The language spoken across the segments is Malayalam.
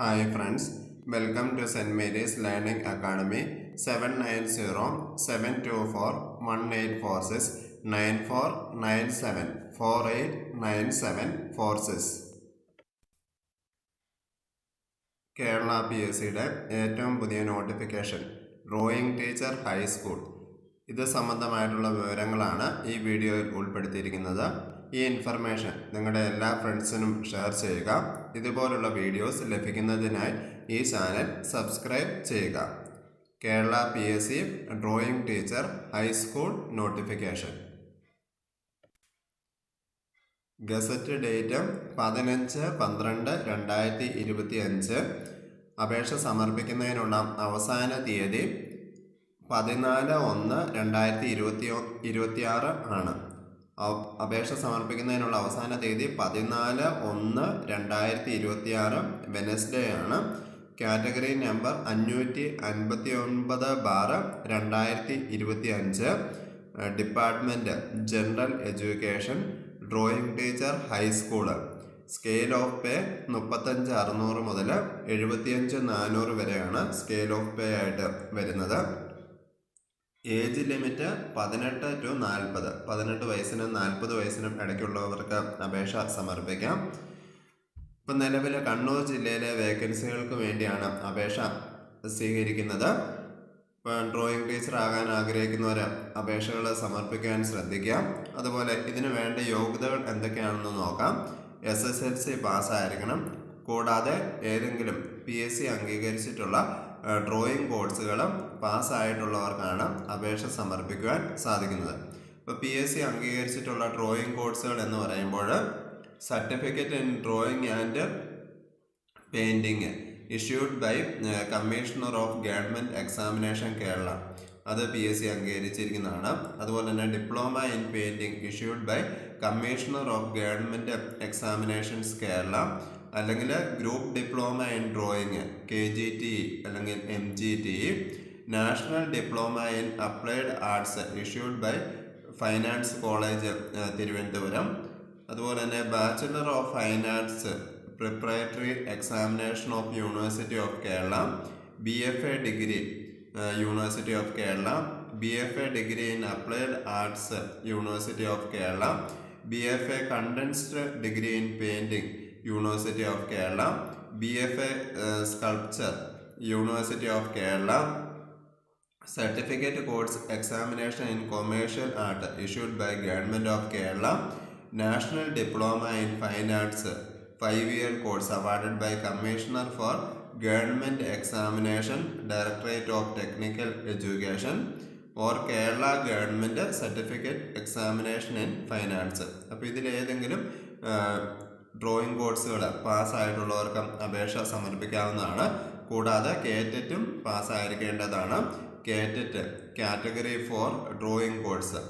Hi friends welcome to saint Mary's learning academy seven nine zero seven two four one eight four six nine four nine seven four eight nine seven four six Kerala P S സിയുടെ ഏറ്റവും പുതിയ നോട്ടിഫിക്കേഷൻ ഡ്രോയിങ് ടീച്ചർ ഹൈസ്കൂൾ ഇത് സംബന്ധമായിട്ടുള്ള വിവരങ്ങളാണ് ഈ വീഡിയോയിൽ ഉൾപ്പെടുത്തിയിരിക്കുന്നത് ഈ ഇൻഫർമേഷൻ നിങ്ങളുടെ എല്ലാ ഫ്രണ്ട്സിനും ഷെയർ ചെയ്യുക ഇതുപോലുള്ള വീഡിയോസ് ലഭിക്കുന്നതിനായി ഈ ചാനൽ സബ്സ്ക്രൈബ് ചെയ്യുക Kerala P S C drawing teacher high school notification gazette date പതിനഞ്ച് പന്ത്രണ്ട് രണ്ടായിരത്തി ഇരുപത്തി അഞ്ച് അപേക്ഷ സമർപ്പിക്കുന്നതിനുള്ള അവസാന തീയതി പതിനാല് ഒന്ന് രണ്ടായിരത്തി ഇരുപത്തി ഇരുപത്തിയാറ് ആണ് അപേക്ഷ സമർപ്പിക്കുന്നതിനുള്ള അവസാന തീയതി പതിനാല് ഒന്ന് രണ്ടായിരത്തി ഇരുപത്തി ആറ് വെനസ്ഡേ ആണ് കാറ്റഗറി നമ്പർ അഞ്ഞൂറ്റി അൻപത്തി ഒൻപത് ബാറ് രണ്ടായിരത്തി ഇരുപത്തി അഞ്ച് department general education drawing teacher high school scale of pay മുപ്പത്തഞ്ച് അറുന്നൂറ് മുതൽ എഴുപത്തിയഞ്ച് നാനൂറ് വരെയാണ് സ്കെയിൽ ഓഫ് പേ ആയിട്ട് വരുന്നത് ഏജ് ലിമിറ്റ് പതിനെട്ട് ടു നാൽപ്പത് പതിനെട്ട് വയസ്സിനും നാൽപ്പത് വയസ്സിനും ഇടയ്ക്കുള്ളവർക്ക് അപേക്ഷ സമർപ്പിക്കാം ഇപ്പം നിലവിലെ കണ്ണൂർ ജില്ലയിലെ വേക്കൻസികൾക്ക് വേണ്ടിയാണ് അപേക്ഷ സ്വീകരിക്കുന്നത് ഇപ്പോൾ ഡ്രോയിങ് ടീച്ചർ ആകാൻ ആഗ്രഹിക്കുന്നവർ അപേക്ഷകൾ സമർപ്പിക്കാൻ ശ്രദ്ധിക്കാം അതുപോലെ ഇതിന് വേണ്ട യോഗ്യതകൾ എന്തൊക്കെയാണെന്ന് നോക്കാം എസ് എസ് എൽ സി പാസ്സായിരിക്കണം കൂടാതെ ഏതെങ്കിലും പി എസ് സി അംഗീകരിച്ചിട്ടുള്ള ഡ്രോയിങ് ബോർഡ്സുകളും പാസ്സായിട്ടുള്ളവർക്കാണ് അപേക്ഷ സമർപ്പിക്കുവാൻ സാധിക്കുന്നത് ഇപ്പോൾ പി എസ് സി അംഗീകരിച്ചിട്ടുള്ള ഡ്രോയിങ് ബോർഡ്സുകൾ എന്ന് പറയുമ്പോൾ certificate in drawing and painting issued by commissioner of government examination Kerala അത് പി എസ് സി അംഗീകരിച്ചിരിക്കുന്നതാണ് അതുപോലെ തന്നെ diploma in painting issued by commissioner of government examinations Kerala അല്ലെങ്കിൽ group diploma in drawing K G T അല്ലെങ്കിൽ M G T national diploma in applied arts issued by fine arts college Thiruvananthapuram അതുപോലെ തന്നെ bachelor of fine preparatory examination of university of Kerala B F A degree university of Kerala B F A degree in applied arts university of Kerala B F A condensed degree in painting University of Kerala, BFA uh, Sculpture, University of Kerala. Certificate course examination in commercial art issued by Government of Kerala. National Diploma in Fine Arts, 5-year course awarded by Commissioner for Government Examination, Directorate of Technical Education, or Kerala Government Certificate Examination in Fine Arts. Now, this is drawing കോഴ്സുകൾ പാസ്സായിട്ടുള്ളവർക്ക് അപേക്ഷ സമർപ്പിക്കാവുന്നതാണ് കൂടാതെ കേറ്ററ്റും പാസ്സായിരിക്കേണ്ടതാണ് KTET category four drawing course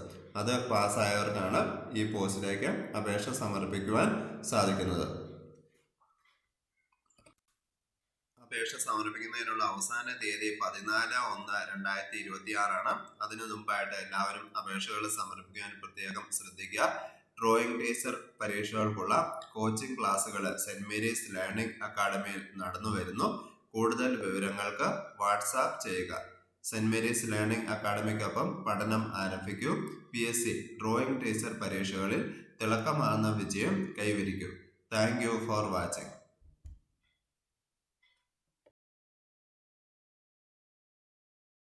അത് പാസ്സായവർക്കാണ് ഈ പോസ്റ്റിലേക്ക് അപേക്ഷ സമർപ്പിക്കുവാൻ സാധിക്കുന്നത് അപേക്ഷ സമർപ്പിക്കുന്നതിനുള്ള അവസാന തീയതി പതിനാല് ഒന്ന് രണ്ടായിരത്തി ഇരുപത്തി ആറാണ് അതിനു മുമ്പായിട്ട് എല്ലാവരും അപേക്ഷകൾ സമർപ്പിക്കാൻ പ്രത്യേകം ശ്രദ്ധിക്കുക ഡ്രോയിങ് ടീച്ചർ പരീക്ഷകൾക്കുള്ള കോച്ചിംഗ് ക്ലാസ്സുകൾ സെന്റ് മേരീസ് ലേണിംഗ് അക്കാഡമിയിൽ നടന്നു വരുന്നു കൂടുതൽ വിവരങ്ങൾക്ക് വാട്സാപ്പ് ചെയ്യുക സെന്റ് മേരീസ് ലേണിംഗ് അക്കാഡമിക്കൊപ്പം പഠനം ആരംഭിക്കൂ P S C drawing teacher പരീക്ഷകളിൽ തിളക്കമാർന്ന വിജയം കൈവരിക്കൂ താങ്ക് യു ഫോർ വാച്ചിങ്